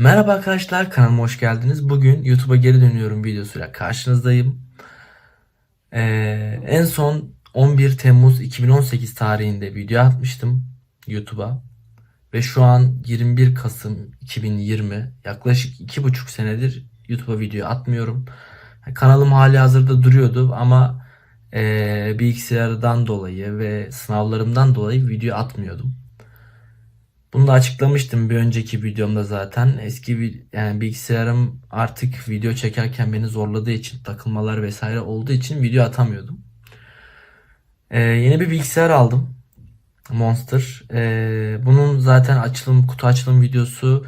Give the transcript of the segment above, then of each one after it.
Merhaba arkadaşlar kanalıma hoş geldiniz. Bugün YouTube'a geri dönüyorum videosuyla karşınızdayım. Ee, en son 11 Temmuz 2018 tarihinde video atmıştım YouTube'a. Ve şu an 21 Kasım 2020 yaklaşık 2,5 senedir YouTube'a video atmıyorum. Kanalım hali hazırda duruyordu ama ee, bilgisayardan dolayı ve sınavlarımdan dolayı video atmıyordum. Bunu da açıklamıştım bir önceki videomda zaten. Eski bir yani bilgisayarım artık video çekerken beni zorladığı için takılmalar vesaire olduğu için video atamıyordum. Ee, yeni bir bilgisayar aldım. Monster. Ee, bunun zaten açılım kutu açılım videosu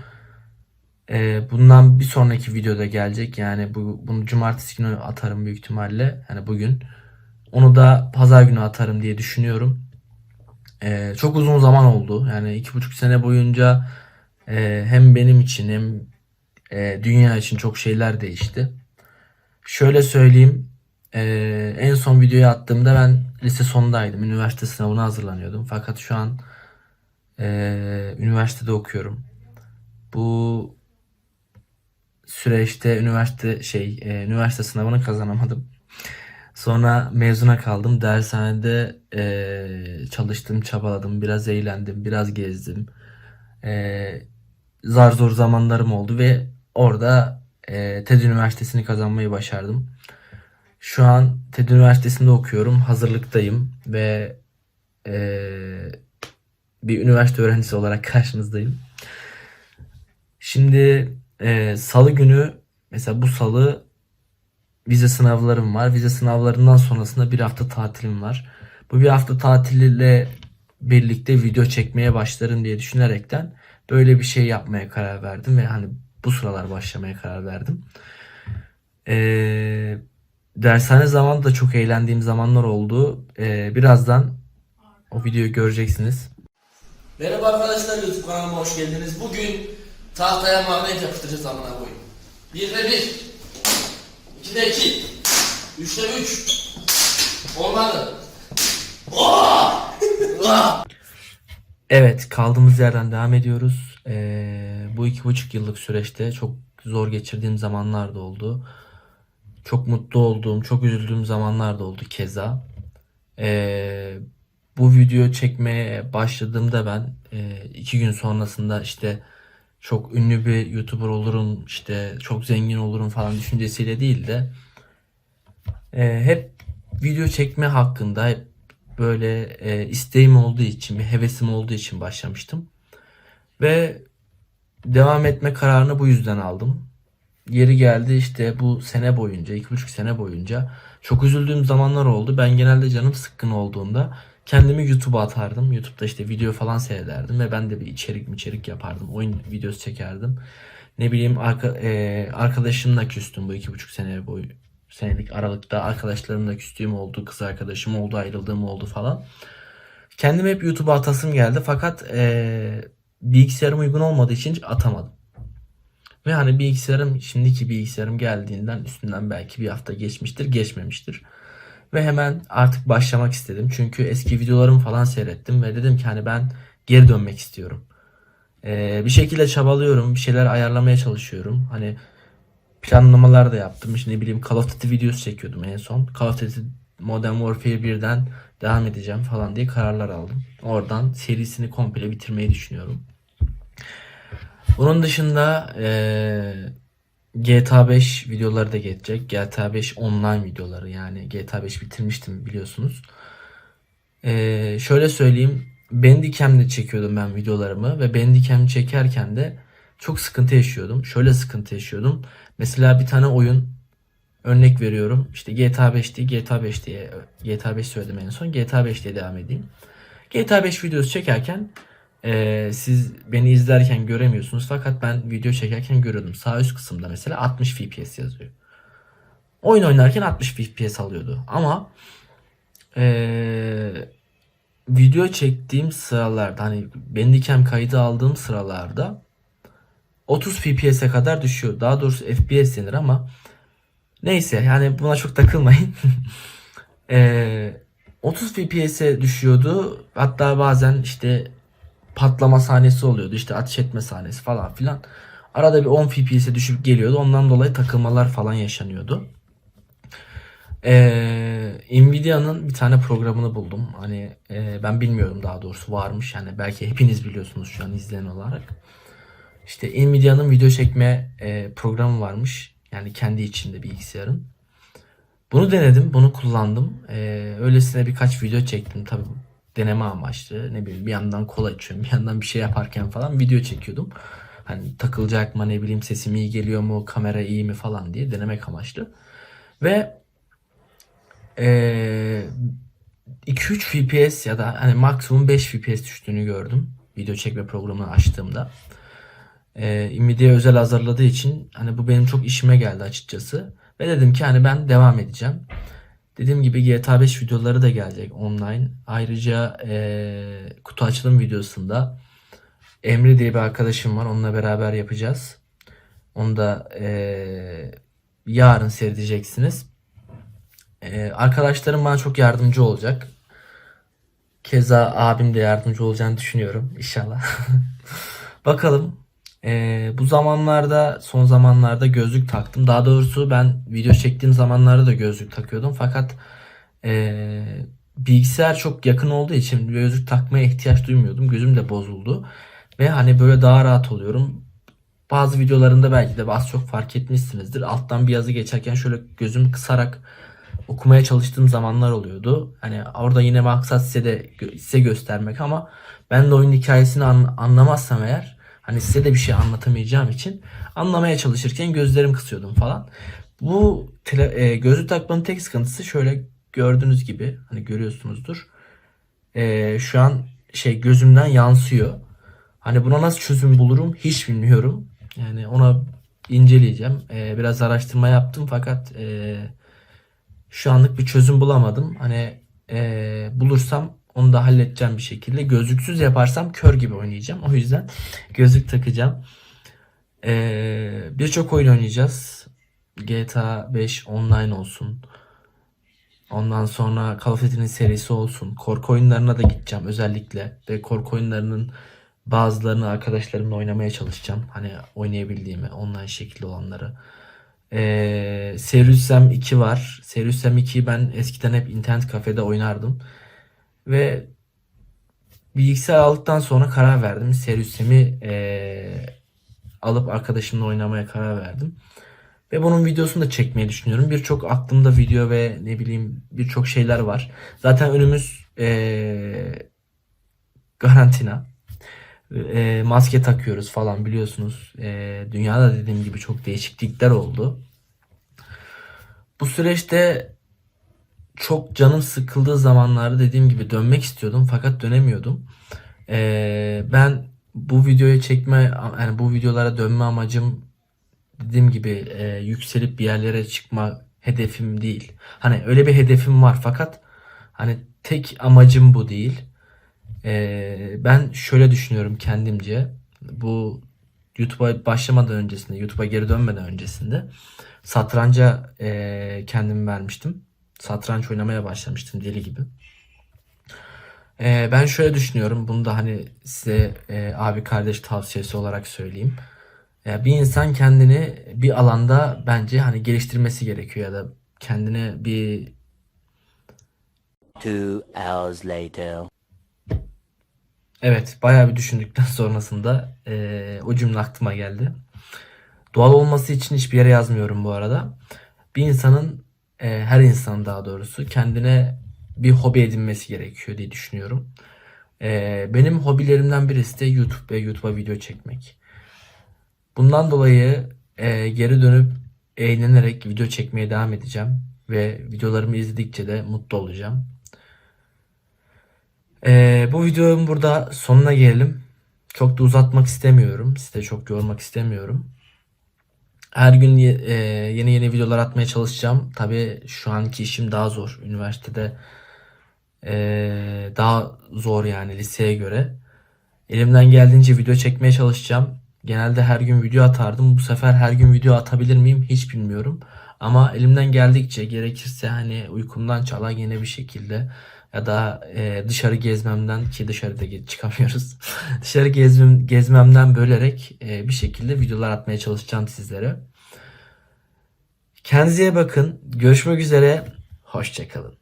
e, bundan bir sonraki videoda gelecek. Yani bu bunu cumartesi günü atarım büyük ihtimalle. Yani bugün. Onu da pazar günü atarım diye düşünüyorum. Ee, çok uzun zaman oldu. Yani iki buçuk sene boyunca e, hem benim için hem e, dünya için çok şeyler değişti. Şöyle söyleyeyim. e, en son videoyu attığımda ben lise sondaydım. Üniversite sınavına hazırlanıyordum. Fakat şu an e, üniversitede okuyorum. Bu süreçte üniversite şey e, üniversite sınavını kazanamadım. Sonra mezuna kaldım. Dershanede eee, çalıştım, çabaladım, biraz eğlendim, biraz gezdim. Eee, zar zor zamanlarım oldu ve orada eee, TED Üniversitesi'ni kazanmayı başardım. Şu an TED Üniversitesi'nde okuyorum, hazırlıktayım ve eee, bir üniversite öğrencisi olarak karşınızdayım. Şimdi eee, Salı günü mesela bu Salı vize sınavlarım var. Vize sınavlarından sonrasında bir hafta tatilim var. Bu bir hafta tatiliyle birlikte video çekmeye başlarım diye düşünerekten böyle bir şey yapmaya karar verdim ve hani bu sıralar başlamaya karar verdim. Ee, dershane zamanı da çok eğlendiğim zamanlar oldu. Ee, birazdan o videoyu göreceksiniz. Merhaba arkadaşlar YouTube kanalıma hoş geldiniz. Bugün tahtaya magnet yapıştıracağız amına koyayım. 1'de 1. 2'de 2. 3'te 3. Olmadı. Evet, kaldığımız yerden devam ediyoruz. Ee, bu iki buçuk yıllık süreçte çok zor geçirdiğim zamanlar da oldu. Çok mutlu olduğum, çok üzüldüğüm zamanlar da oldu keza. Ee, bu video çekmeye başladığımda ben e, iki gün sonrasında işte çok ünlü bir YouTuber olurum, işte çok zengin olurum falan düşüncesiyle değil de e, hep video çekme hakkında hep böyle e, isteğim olduğu için, bir hevesim olduğu için başlamıştım. Ve devam etme kararını bu yüzden aldım. Yeri geldi işte bu sene boyunca, iki buçuk sene boyunca çok üzüldüğüm zamanlar oldu. Ben genelde canım sıkkın olduğunda kendimi YouTube'a atardım. YouTube'da işte video falan seyrederdim ve ben de bir içerik içerik yapardım. Oyun videosu çekerdim. Ne bileyim arka, e, arkadaşımla küstüm bu iki buçuk sene boyu senelik aralıkta arkadaşlarımla küstüğüm oldu, kız arkadaşım oldu, ayrıldığım oldu falan. Kendim hep YouTube'a atasım geldi fakat e, bilgisayarım uygun olmadığı için atamadım. Ve hani bilgisayarım şimdiki bilgisayarım geldiğinden üstünden belki bir hafta geçmiştir, geçmemiştir. Ve hemen artık başlamak istedim. Çünkü eski videolarımı falan seyrettim ve dedim ki hani ben geri dönmek istiyorum. E, bir şekilde çabalıyorum, bir şeyler ayarlamaya çalışıyorum. Hani planlamalar da yaptım. İşte ne bileyim Call of Duty videosu çekiyordum en son. Call of Duty Modern Warfare 1'den devam edeceğim falan diye kararlar aldım. Oradan serisini komple bitirmeyi düşünüyorum. Bunun dışında eee, GTA 5 videoları da gelecek. GTA 5 online videoları yani GTA 5 bitirmiştim biliyorsunuz. Eee, şöyle söyleyeyim. Bandicam'le çekiyordum ben videolarımı ve Bandicam çekerken de çok sıkıntı yaşıyordum. Şöyle sıkıntı yaşıyordum. Mesela bir tane oyun örnek veriyorum. İşte GTA 5 diye GTA 5 diye GTA 5 söyledim en son. GTA 5 diye devam edeyim. GTA 5 videosu çekerken eee, siz beni izlerken göremiyorsunuz fakat ben video çekerken görüyordum. Sağ üst kısımda mesela 60 FPS yazıyor. Oyun oynarken 60 FPS alıyordu. Ama eee, video çektiğim sıralarda hani Bandicam kaydı aldığım sıralarda 30 FPS'e kadar düşüyor. Daha doğrusu FPS denir ama neyse yani buna çok takılmayın. Eee 30 FPS'e düşüyordu. Hatta bazen işte patlama sahnesi oluyordu. İşte ateş etme sahnesi falan filan. Arada bir 10 FPS'e düşüp geliyordu. Ondan dolayı takılmalar falan yaşanıyordu. Ee, Nvidia'nın bir tane programını buldum. Hani e, ben bilmiyorum daha doğrusu varmış. Yani belki hepiniz biliyorsunuz şu an izleyen olarak. İşte Nvidia'nın video çekme e, programı varmış. Yani kendi içinde bilgisayarın. Bunu denedim, bunu kullandım. Ee, öylesine birkaç video çektim tabii deneme amaçlı. Ne bileyim bir yandan kola içiyorum, bir yandan bir şey yaparken falan video çekiyordum. Hani takılacak mı ne bileyim sesim iyi geliyor mu, kamera iyi mi falan diye denemek amaçlı. Ve ee, 2-3 FPS ya da hani maksimum 5 FPS düştüğünü gördüm. Video çekme programını açtığımda. Ee, Nvidia özel hazırladığı için hani bu benim çok işime geldi açıkçası. Ve dedim ki hani ben devam edeceğim. Dediğim gibi GTA 5 videoları da gelecek online. Ayrıca ee, kutu açılım videosunda Emre diye bir arkadaşım var. Onunla beraber yapacağız. Onu da ee, yarın seyredeceksiniz. Ee, arkadaşlarım bana çok yardımcı olacak. Keza abim de yardımcı olacağını düşünüyorum inşallah. Bakalım. Ee, bu zamanlarda son zamanlarda gözlük taktım. Daha doğrusu ben video çektiğim zamanlarda da gözlük takıyordum. Fakat ee, bilgisayar çok yakın olduğu için gözlük takmaya ihtiyaç duymuyordum. Gözüm de bozuldu. Ve hani böyle daha rahat oluyorum. Bazı videolarında belki de az çok fark etmişsinizdir. Alttan bir yazı geçerken şöyle gözümü kısarak okumaya çalıştığım zamanlar oluyordu. Hani orada yine maksat size de size göstermek ama ben de oyun hikayesini an- anlamazsam eğer hani size de bir şey anlatamayacağım için anlamaya çalışırken gözlerim kısıyordum falan. Bu tele, e, gözlük takmanın tek sıkıntısı şöyle gördüğünüz gibi hani görüyorsunuzdur. E, şu an şey gözümden yansıyor. Hani buna nasıl çözüm bulurum hiç bilmiyorum. Yani ona inceleyeceğim. E, biraz araştırma yaptım fakat e, şu anlık bir çözüm bulamadım. Hani eee, bulursam onu da halledeceğim bir şekilde. Gözlüksüz yaparsam kör gibi oynayacağım. O yüzden gözlük takacağım. Eee, Birçok oyun oynayacağız. GTA 5 online olsun. Ondan sonra Call of Duty'nin serisi olsun. Korku oyunlarına da gideceğim özellikle. Ve korku oyunlarının bazılarını arkadaşlarımla oynamaya çalışacağım. Hani oynayabildiğimi online şekilde olanları. Ee, Serious Sam 2 var. Serious Sam 2'yi ben eskiden hep internet kafede oynardım. Ve bilgisayar aldıktan sonra karar verdim. Serious Sam'i ee, alıp arkadaşımla oynamaya karar verdim. Ve bunun videosunu da çekmeyi düşünüyorum. Birçok aklımda video ve ne bileyim birçok şeyler var. Zaten önümüz ee, karantina. Ee, maske takıyoruz falan biliyorsunuz. Ee, dünyada dediğim gibi çok değişiklikler oldu. Bu süreçte çok canım sıkıldığı zamanlarda dediğim gibi dönmek istiyordum fakat dönemiyordum. Ee, ben bu videoyu çekme yani bu videolara dönme amacım dediğim gibi e, yükselip bir yerlere çıkma hedefim değil. Hani öyle bir hedefim var fakat hani tek amacım bu değil. Ee, ben şöyle düşünüyorum kendimce. Bu YouTube'a başlamadan öncesinde, YouTube'a geri dönmeden öncesinde satranca e, kendimi vermiştim. Satranç oynamaya başlamıştım deli gibi. Ee, ben şöyle düşünüyorum. Bunu da hani size e, abi kardeş tavsiyesi olarak söyleyeyim. Ya bir insan kendini bir alanda bence hani geliştirmesi gerekiyor ya da kendine bir Two hours later. Evet, bayağı bir düşündükten sonrasında eee, o cümle aklıma geldi. Doğal olması için hiçbir yere yazmıyorum bu arada. Bir insanın, eee, her insan daha doğrusu kendine bir hobi edinmesi gerekiyor diye düşünüyorum. Eee, benim hobilerimden birisi de YouTube ve YouTube'a video çekmek. Bundan dolayı eee, geri dönüp eğlenerek video çekmeye devam edeceğim ve videolarımı izledikçe de mutlu olacağım. Ee, bu videonun burada sonuna gelelim. Çok da uzatmak istemiyorum. Sizi de çok yormak istemiyorum. Her gün e, yeni yeni videolar atmaya çalışacağım. Tabii şu anki işim daha zor. Üniversitede e, daha zor yani liseye göre. Elimden geldiğince video çekmeye çalışacağım. Genelde her gün video atardım. Bu sefer her gün video atabilir miyim hiç bilmiyorum. Ama elimden geldikçe gerekirse hani uykumdan çalar yine bir şekilde ya da e, dışarı gezmemden ki dışarıda çıkamıyoruz. dışarı gezmem, gezmemden bölerek e, bir şekilde videolar atmaya çalışacağım sizlere. Kendinize bakın. Görüşmek üzere. Hoşçakalın.